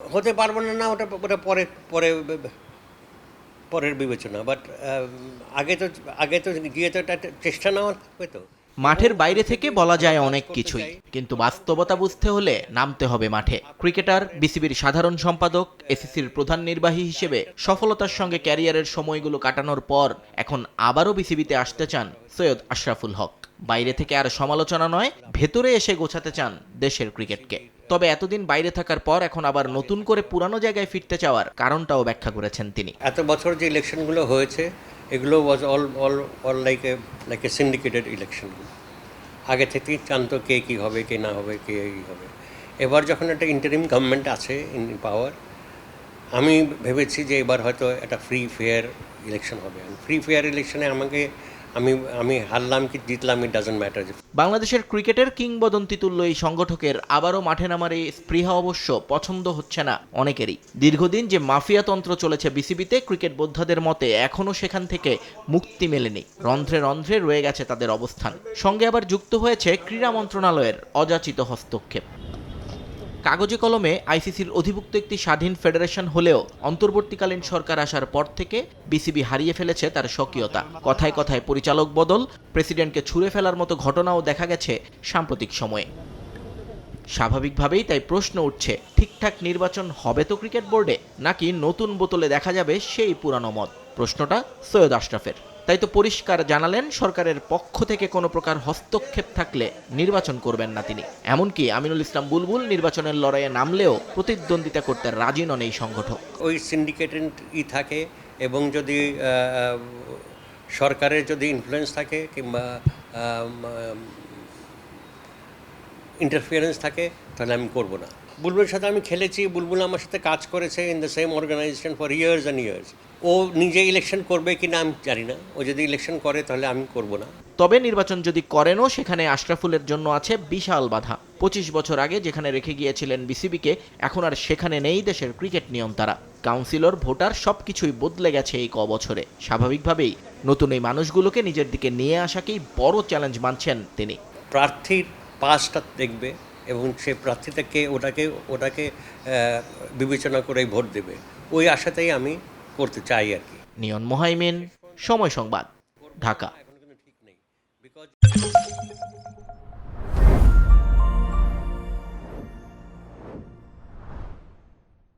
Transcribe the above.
হতে পারব না না ওটা ওটা পরে পরে পরের বিবেচনা বাট আগে তো আগে তো গিয়ে তো একটা চেষ্টা নেওয়া থাকবে তো। মাঠের বাইরে থেকে বলা যায় অনেক কিছুই কিন্তু বাস্তবতা বুঝতে হলে নামতে হবে মাঠে। ক্রিকেটার বিসিবির সাধারণ সম্পাদক এসিসির প্রধান নির্বাহী হিসেবে সফলতার সঙ্গে ক্যারিয়ারের সময়গুলো কাটানোর পর এখন আবারও বিসিবিতে আসতে চান সৈয়দ আশরাফুল হক। বাইরে থেকে আর সমালোচনা নয় ভেতরে এসে গোছাতে চান দেশের ক্রিকেটকে। তবে এতদিন বাইরে থাকার পর এখন আবার নতুন করে পুরানো জায়গায় ফিরতে চাওয়ার কারণটাও ব্যাখ্যা করেছেন তিনি। এত বছর যে ইলেকশনগুলো হয়েছে, এগুলো was all all all like a like a syndicated ইলেকশনগুলো আগে থেকেই জানতো কে কী হবে, কে না হবে, কে কী হবে। এবার যখন একটা ইন্টারিম গভর্নমেন্ট আছে ইন পাওয়ার আমি ভেবেছি যে এবার হয়তো একটা ফ্রি ফেয়ার ইলেকশন হবে। ফ্রি ফেয়ার ইলেকশনে আমাকে আমি আমি হারলাম কি, জিতলাম ইট ডাজন্ট ম্যাটার বাংলাদেশের ক্রিকেটের কিংবদন্তি তুল্য এই সংগঠকের আবারও মাঠে নামার এই স্পৃহা অবশ্য পছন্দ হচ্ছে না অনেকেরই। দীর্ঘদিন যে মাফিয়াতন্ত্র চলেছে বিসিবিতে, ক্রিকেট বোদ্ধাদের মতে এখনও সেখান থেকে মুক্তি মেলেনি। রন্ধ্রে রন্ধ্রে রয়ে গেছে তাদের অবস্থান। সঙ্গে আবার যুক্ত হয়েছে ক্রীড়া মন্ত্রণালয়ের অযাচিত হস্তক্ষেপ। কাগজে কলমে আইসিসির অধিভুক্ত একটি স্বাধীন ফেডারেশন হলেও অন্তর্বর্তীকালীন সরকার আসার পর থেকে বিসিবি হারিয়ে ফেলেছে তার স্বকীয়তা। কথায় কথায় পরিচালক বদল, প্রেসিডেন্টকে ছুঁড়ে ফেলার মতো ঘটনাও দেখা গেছে সাম্প্রতিক সময়ে। স্বাভাবিকভাবেই তাই প্রশ্ন উঠছে, ঠিকঠাক নির্বাচন হবে তো ক্রিকেট বোর্ডে নাকি নতুন বোতলে দেখা যাবে সেই পুরানো মত? প্রশ্নটা সৈয়দ আশরাফের। তাই তো পরিষ্কার জানালেন, সরকারের পক্ষ থেকে কোনো প্রকার হস্তক্ষেপ থাকলে নির্বাচন করবেন না তিনি। এমনকি আমিনুল ইসলাম বুলবুল নির্বাচনের লড়াইয়ে নামলেও প্রতিদ্বন্দ্বিতা করতে রাজি নন এই সংগঠক। ওই সিন্ডিকেটেড ই থাকে এবং যদি সরকারের যদি ইনফ্লুয়েন্স থাকে কিংবা ইন্টারফিয়ারেন্স থাকে, তাহলে আমি করব না। বুলবুলের সাথে আমি খেলেছি, বুলবুল আমার সাথে কাজ করেছে in the same organization for years and years ও নিজে ইলেকশন করবে কি না আমি জানি না। ও যদি ইলেকশন করে তাহলে আমি করব না। তবে নির্বাচন যদি করেনও সেখানে আশরাফুলের জন্য আছে বিশাল বাধা। পঁচিশ বছর আগে যেখানে রেখে গিয়েছিলেন বিসিবিকে এখন আর সেখানে নেই দেশের ক্রিকেট নিয়ম তারা। কাউন্সিলর ভোটার সব কিছুই বদলে গেছে এই ক বছরে স্বাভাবিকভাবেই নতুন এই মানুষগুলোকে নিজের দিকে নিয়ে আসাকেই বড় চ্যালেঞ্জ মানছেন তিনি। প্রার্থীর পাসটা দেখবে এবং সে প্রার্থীটাকে ওটাকে ওটাকে বিবেচনা করে ভোট দেবে। ওই আশাতেই আমি করতে চাই আর কি। নিয়ন মোহাইমিন সময় সংবাদ ঢাকা।